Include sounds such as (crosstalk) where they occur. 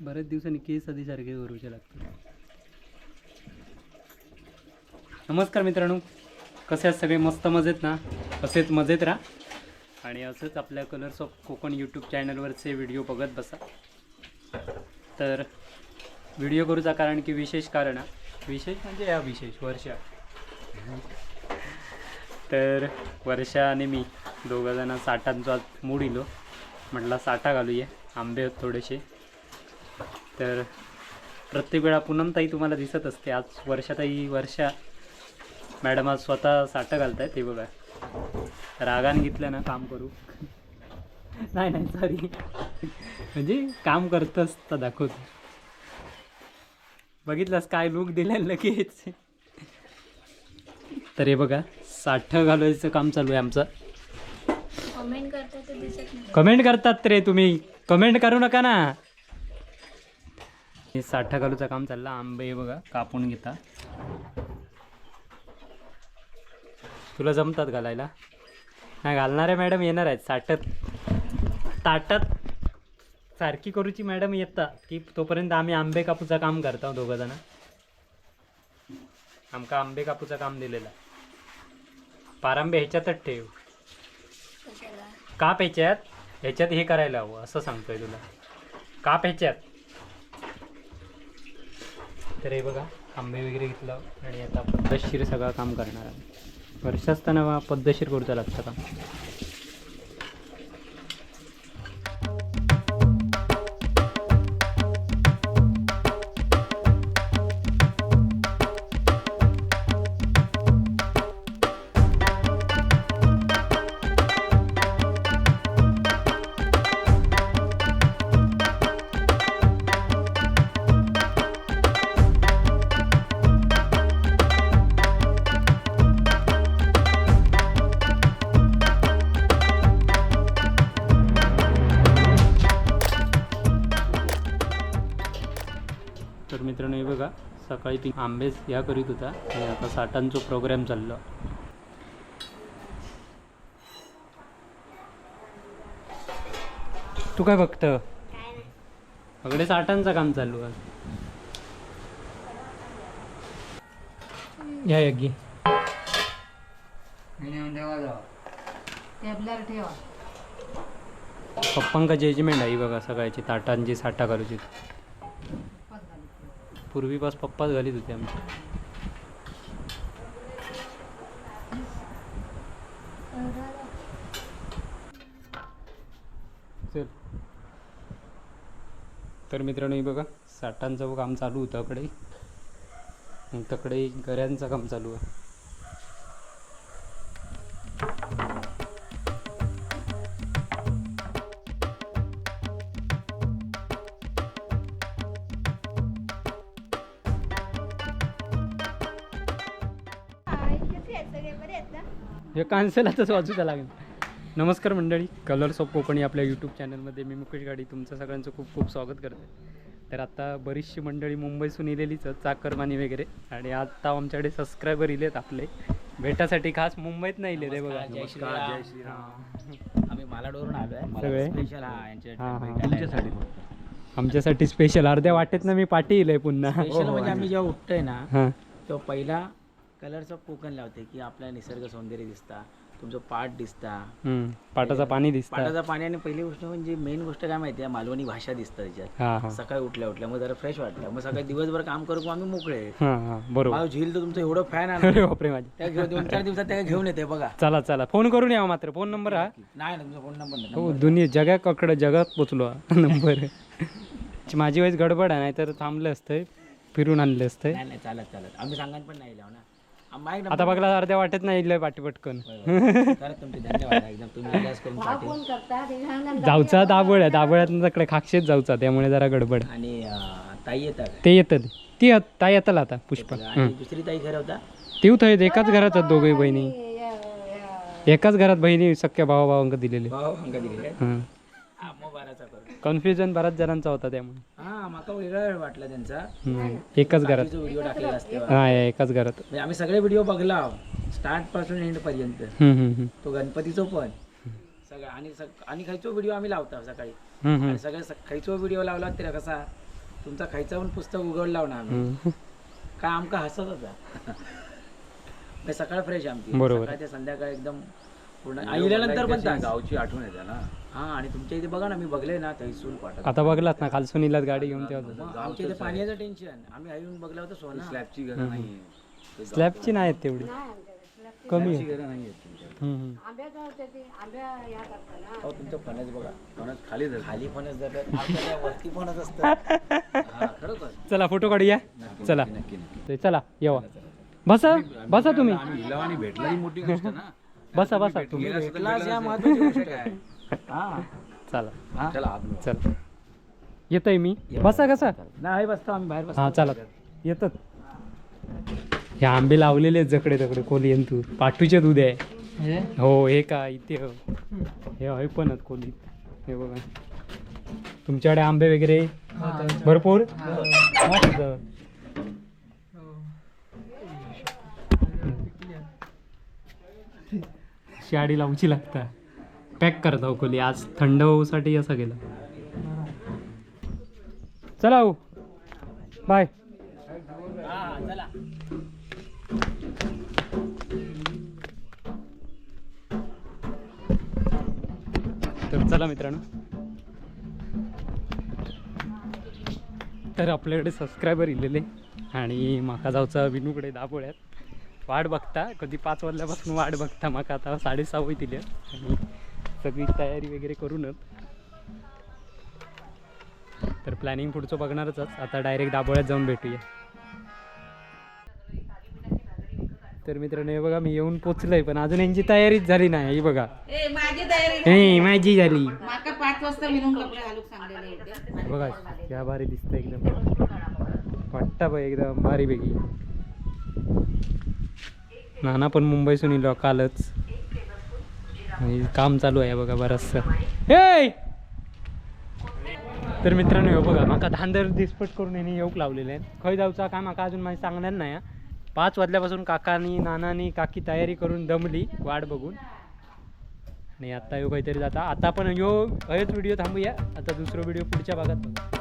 बऱ्याच दिवसांनी केस आधीसारखे करूचे लागतात. नमस्कार मित्रांनो. कसे आहेत सगळे? मस्त मजेत ना? असेच मजेत राहा. आणि असंच आपल्या कलर्स ऑफ कोकण यूट्यूब चॅनलवरचे व्हिडिओ बघत बसा. तर व्हिडिओ करूचा कारण की विशेष कारण विशेष म्हणजे या विशेष वर्षा. तर वर्षा आणि मी दोघंजणं साठांचा आज मूड इलो. म्हटलं साठा घालूया. आंबे थोडेसे. तर प्रत्येक वेळा पूनमताई तुम्हाला दिसत असते. आज वर्षाताई वर्षा मॅडम आज स्वतः साठं घालताय ते बघा. रागान घेतलं ना काम करू. नाही नाही सॉरी म्हणजे काम करत असतं दाखवतो. बघितलंस काय लुक दिलं लगेच. तर हे बघा साठं घालायचं काम चालू आहे आमचं. कमेंट करतात रे तुम्ही. कमेंट करू नका ना. हे साठा घालूचं काम चाललं आंबे हे बघा कापून घेता. तुला जमतात घालायला? नाही घालणाऱ्या मॅडम येणार आहेत साठत. ताटात सारखी करूची मॅडम येतात की तोपर्यंत आम्ही आंबे कापूचं काम करतो दोघं जण. आमका आंबे कापूचं काम दिलेलं. पारांबे ह्याच्यातच ठेव. काप ह्याच्यात? ह्याच्यात हे करायला हवं असं सांगतोय तुला. काप ह्याच्यात. तर हे बघा आंबे वगैरे घेतलं आणि आता पद्धतशीर सगळं काम करणार आहे. वर्ष असताना पद्धतशीर करूचं लागतं का? मित्रांनो हे बघा सकाळी ती आंबेच या करीत होता. आणि आता साठांचो प्रोग्राम चाललो. तू काय बघत? सगळे साठांचं काम चालू आहे. या यज्ञी टेबलर ठेवा पप्पांका जजमेंट आहे बघा सकाळची ताटांची साठा घालूची पूर्वीपास पप्पाच घालीत होते आमचे. चल. तर मित्रांनो हे बघा साठांचं काम चालू होतं अकडे तकडे गऱ्यांचं काम चालू आहे. हे कांसेलातच वाजूचा लागेल. नमस्कार मंडळी कलर्स ऑफ कोकणी आपल्या यूट्यूब चॅनलमध्ये मी मुकेश गाडी तुमचं सगळ्यांचं खूप खूप स्वागत करते. तर आता बरीचशी मंडळी मुंबईसून इलेलीच चाकरमानी वगैरे. आणि आता आमच्याकडे सबस्क्रायबर इलेत आपले. भेटासाठी खास मुंबईत नाही इले रे बघा. नमस्कार, जय श्रीराम. (laughs) आम्ही मालाडवरून सगळे? स्पेशल हा हा, हा. आमच्यासाठी स्पेशल अर्ध्या वाटेत ना मी पाठी इलंय पुन्हा. स्पेशल म्हणजे आम्ही जेव्हा उठतोय ना हां. तेव्हा पहिला कलरचं कोकण लावते की आपल्या निसर्ग सौंदर्य दिसता तुमचं पाठ दिसता. हम्म. पाटाचं पाणी दिसतं. पाटाचं पाणी आणि पहिली गोष्ट म्हणजे मेन गोष्ट काय माहिती आहे? मालवणी भाषा दिसतं त्याच्यात. हां हां. सकाळी उठल्या उठल्या मग जरा फ्रेश वाटलं मग सकाळी दिवसभर काम करू मग आम्ही मोकळे. हां हां बरोबर. माझं झील तर तुमचं एवढं फॅन आहे अरे बापरे माझे. त्या घेऊन दोन चार दिवसात त्या घेऊन येते बघा. चला चला. फोन करून यावं मात्र. फोन नंबर हा. नाही ना तुमचा फोन नंबर नाही. हो दुनिया जगाकडं जगात पोचलो हा. (laughs) नंबर. माझी वेळेस गडबड आहे नाहीतर थांबलं असतंय फिरून आणलं असतंय. नाही नाही चालत चालत. आम्ही सांगायला पण नाही लाव ना माईक आता बघला अर्ध्या वाटेत नाही इल्लंय पाठी पटकन. खरंच तुमचे धन्यवाद एकदम. तुम्ही करून जाऊचा दाबोळ्या दाबोळ्यात तिकडे खाक्षेत जाऊचा त्यामुळे जरा गडबड. आणि अं, ताई येतात. ते येतं ती येत- ताई येताल आता पुष्पा. आणि दुसरी ताई खरं होता? ती थंय एकाच घरात आहेत दोघे बहिणी. एकाच घरात बहिणी सख्या भावा भावांक दिलेले. भाऊ अंका दिली हां. हा मग बाराचा करू. कन्फ्युजन बऱ्याच जणांचा होता त्यामुळे. हा माका वेगळा वाटला त्यांचा. हम्म. एकाच घरात. व्हिडिओ टाकलेला असते हा या एकाच घरात. म्हणजे आम्ही सगळे व्हिडिओ बघला स्टार्टपासून एंड पर्यंत. हम्म, हम्म, हम्म. तो गणपतीचो पण. सगळं आणि सग- आणि खायचो व्हिडिओ आम्ही लावता सकाळी. हम्म, हम्म. आणि सगळे स- खायचो व्हिडिओ लावला तर कसा तुमचा खायचा पण पुस्तक उघडला ना आम्ही. हम्म. काय आमका हसत होता? (laughs) म्हणजे सकाळ फ्रेश आमची. बरोबर. सकाळ ते संध्याकाळ एकदम पूर्ण आईल्यानंतर पण. गावची आठवण येते ना. हा आणि तुमच्या इथे बघा ना मी बघले ना तैसूल पाठक आता बघलात ना काल सुनीलाच गाडी घेऊन तेव्हा आमच्या इथे पाण्याचं टेन्शन आम्ही आई येऊन बघला होता सोना. स्लॅबची नाहीये. स्लॅबची नाही आहेत तेवढी कमी आहे. नाहीये तुमच्या हम्म, हम्म. अहो तुमचं फणस बघा. म्हणून खाली धर खाली फणस जातात (laughs) आपल्याला वरती फणस असतात हा खरोखर चला फोटो काढूया. चला. नक्की चला येवा. बसा बसा तुम्ही. आम्ही हिला आणि भेटला ही मोठी गोष्ट ना. बसा बसा तुम्ही क्लास या महत्वाची गोष्ट आहे हा. चला. हा. चला आत चला. येतोय मी? बसा कसा? नाही बसतो आम्ही बाहेर बसतो. हा चला. येतात. हे आंबे लावलेले आहेत जकडे तकडे कोली येन तू. पाठूचे दूध आहे. हो? हे का इथे हो. हे हे पण आहेत कोलीत हे बघा. तुमच्याकडे आंबे वगैरे? भरपूर? मस्त. शाडी लावची लागता. पॅक करता खोली. आज थंड होऊसाठी असं गेलं चला हो. बाय चला तर चला मित्रांनो. तर आपल्याकडे सबस्क्रायबर इलेले आणि माका जाऊचा विनूकडे दाबोळ्यात वाट बघता. कधी पाच वाजल्यापासून वाट बघता. माका आता साडेसहा होई दिल्या सगळी तयारी वगैरे करूनच. तर प्लॅनिंग पुढचं बघणारच. आता डायरेक्ट दाबोळ्यात जाऊन भेटूया. तर मित्रांनो हे बघा मी येऊन पोचलोय पण अजून यांची तयारीच झाली नाही. ही बघा. माझी हे झाली. बघा या भारी दिसतं एकदम. वाटतं बघ एकदम भारी पैकी. नाना पण मुंबईसून येलो कालच काम चालू आहे बघा बरंचसं. हे तर मित्रांनो येऊ बघा माका धांदर दिसपट करून यांनी येऊक लावलेले आहेत. खंय जाऊचा काय माका अजून माहिती सांगणार नाही पाच वाजल्यापासून काकानी नानानी काकी तयारी करून दमली वाट बघून. आणि आता येऊ काहीतरी जाता. आता पण यो हेच व्हिडिओ थांबूया. आता दुसरा व्हिडिओ पुढच्या भागात बघा.